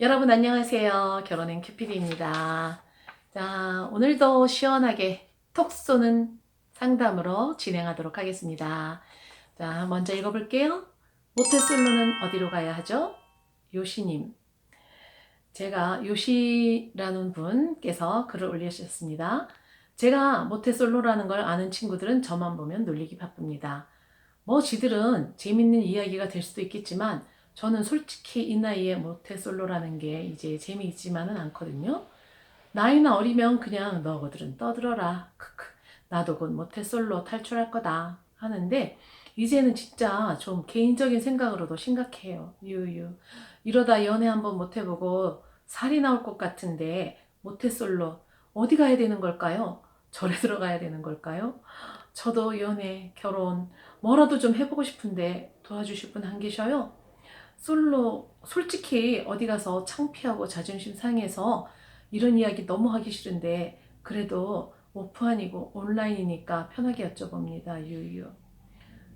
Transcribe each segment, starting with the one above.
여러분 안녕하세요. 결혼행 큐피디입니다. 자, 오늘도 시원하게 톡 쏘는 상담으로 진행하도록 하겠습니다. 자, 먼저 읽어볼게요. 모태솔로는 어디로 가야 하죠? 요시님. 제가 요시라는 분께서 글을 올리셨습니다. 제가 모태솔로라는 걸 아는 친구들은 저만 보면 놀리기 바쁩니다. 뭐 지들은 재밌는 이야기가 될 수도 있겠지만 저는 솔직히 이 나이에 모태솔로라는 게 이제 재미있지만은 않거든요. 나이나 어리면 그냥 너희들은 떠들어라. 크크. 나도 곧 모태솔로 탈출할 거다. 하는데 이제는 진짜 좀 개인적인 생각으로도 심각해요. 유유. 이러다 연애 한번 못 해보고 살이 나올 것 같은데 모태솔로 어디 가야 되는 걸까요? 절에 들어가야 되는 걸까요? 저도 연애, 결혼 뭐라도 좀 해보고 싶은데 도와주실 분 안 계셔요? 솔로 솔직히 어디 가서 창피하고 자존심 상해서 이런 이야기 너무 하기 싫은데 그래도 오프안이고 온라인이니까 편하게 여쭤봅니다. 유유.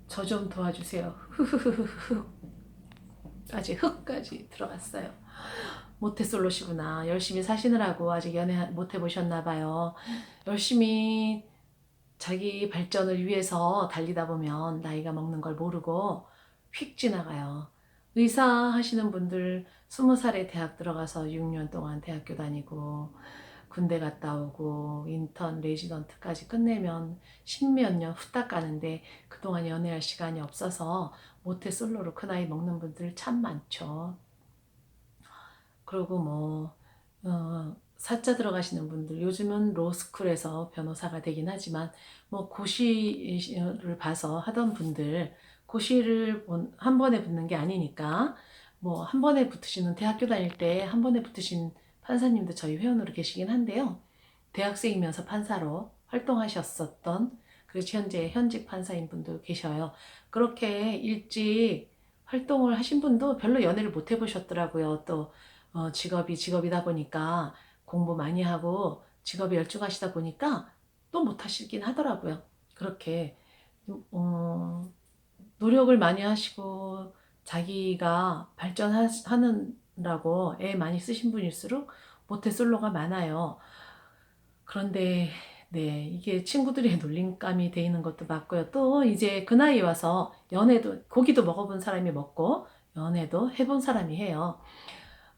저 좀 도와주세요. 흐흐흐흐. 아직 흑까지 들어갔어요. 모태솔로시구나. 열심히 사시느라고 아직 연애 못 해보셨나 봐요. 열심히 자기 발전을 위해서 달리다 보면 나이가 먹는 걸 모르고 휙 지나가요. 의사 하시는 분들 스무 살에 대학 들어가서 6년 동안 대학교 다니고 군대 갔다 오고 인턴 레지던트까지 끝내면 십몇 년 후딱 가는데 그동안 연애할 시간이 없어서 모태 솔로로 그 나이 먹는 분들 참 많죠. 그리고 뭐 어, 사자 들어가시는 분들 요즘은 로스쿨에서 변호사가 되긴 하지만 뭐 고시를 봐서 하던 분들 고시를 본- 한 번에 붙는 게 아니니까 뭐 한 번에 붙으시는 대학교 다닐 때 한 번에 붙으신 판사님도 저희 회원으로 계시긴 한데요. 대학생이면서 판사로 활동하셨었던 그리고 현재 현직 판사인 분도 계셔요. 그렇게 일찍 활동을 하신 분도 별로 연애를 못 해보셨더라고요. 또 어, 직업이 직업이다 보니까 공부 많이 하고 직업에 열중하시다 보니까 또 못 하시긴 하더라고요. 그렇게 어, 노력을 많이 하시고 자기가 발전하느라고 애 많이 쓰신 분일수록 모태솔로가 많아요. 그런데 네 이게 친구들의 놀림감이 돼 있는 것도 맞고요. 또 이제 그 나이 와서 연애도 고기도 먹어본 사람이 먹고 연애도 해본 사람이 해요.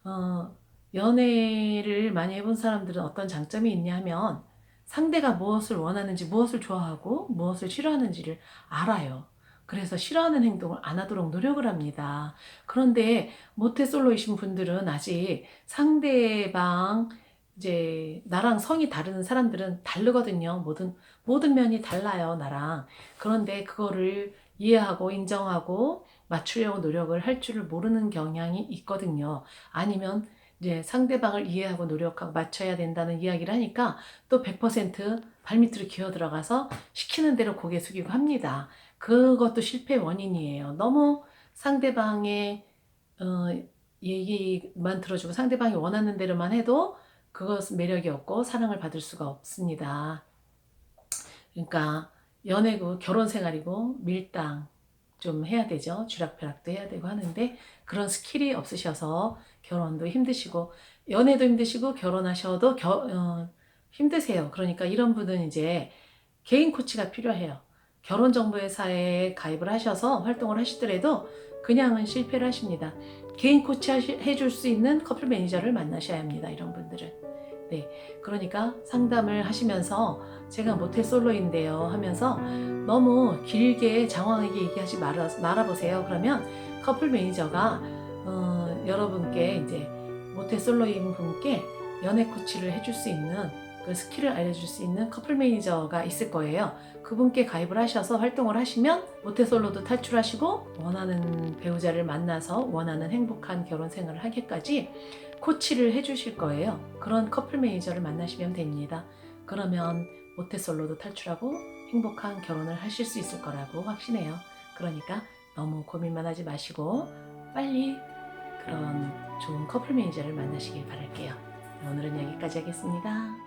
어, 연애를 많이 해본 사람들은 어떤 장점이 있냐 하면 상대가 무엇을 원하는지, 무엇을 좋아하고, 무엇을 싫어하는지를 알아요. 그래서 싫어하는 행동을 안 하도록 노력을 합니다. 그런데 모태솔로이신 분들은 아직 상대방, 이제 나랑 성이 다른 사람들은 다르거든요. 모든, 모든 면이 달라요, 나랑. 그런데 그거를 이해하고 인정하고 맞추려고 노력을 할 줄을 모르는 경향이 있거든요. 아니면 이제 상대방을 이해하고 노력하고 맞춰야 된다는 이야기를 하니까 또 100% 발밑으로 기어 들어가서 시키는 대로 고개 숙이고 합니다. 그것도 실패 원인이에요. 너무 상대방의 어, 얘기만 들어주고 상대방이 원하는 대로만 해도 그것은 매력이 없고 사랑을 받을 수가 없습니다. 그러니까 연애고 결혼 생활이고 밀당 좀 해야 되죠. 쥐락펴락도 해야 되고 하는데 그런 스킬이 없으셔서 결혼도 힘드시고 연애도 힘드시고 결혼하셔도 겨, 어, 힘드세요. 그러니까 이런 분은 이제 개인 코치가 필요해요. 결혼정보회사에 가입을 하셔서 활동을 하시더라도 그냥은 실패를 하십니다. 개인 코치 해줄 수 있는 커플 매니저를 만나셔야 합니다. 이런 분들은. 네. 그러니까 상담을 하시면서 제가 모태 솔로인데요 하면서 너무 길게 장황하게 얘기하지 말아, 말아보세요. 그러면 커플 매니저가 어, 여러분께 이제 모태 솔로인 분께 연애 코치를 해줄 수 있는 그 스킬을 알려줄 수 있는 커플 매니저가 있을 거예요. 그분께 가입을 하셔서 활동을 하시면 모태솔로도 탈출하시고 원하는 배우자를 만나서 원하는 행복한 결혼 생활을 하기까지 코치를 해주실 거예요. 그런 커플 매니저를 만나시면 됩니다. 그러면 모태솔로도 탈출하고 행복한 결혼을 하실 수 있을 거라고 확신해요. 그러니까 너무 고민만 하지 마시고 빨리 그런 좋은 커플 매니저를 만나시길 바랄게요. 오늘은 여기까지 하겠습니다.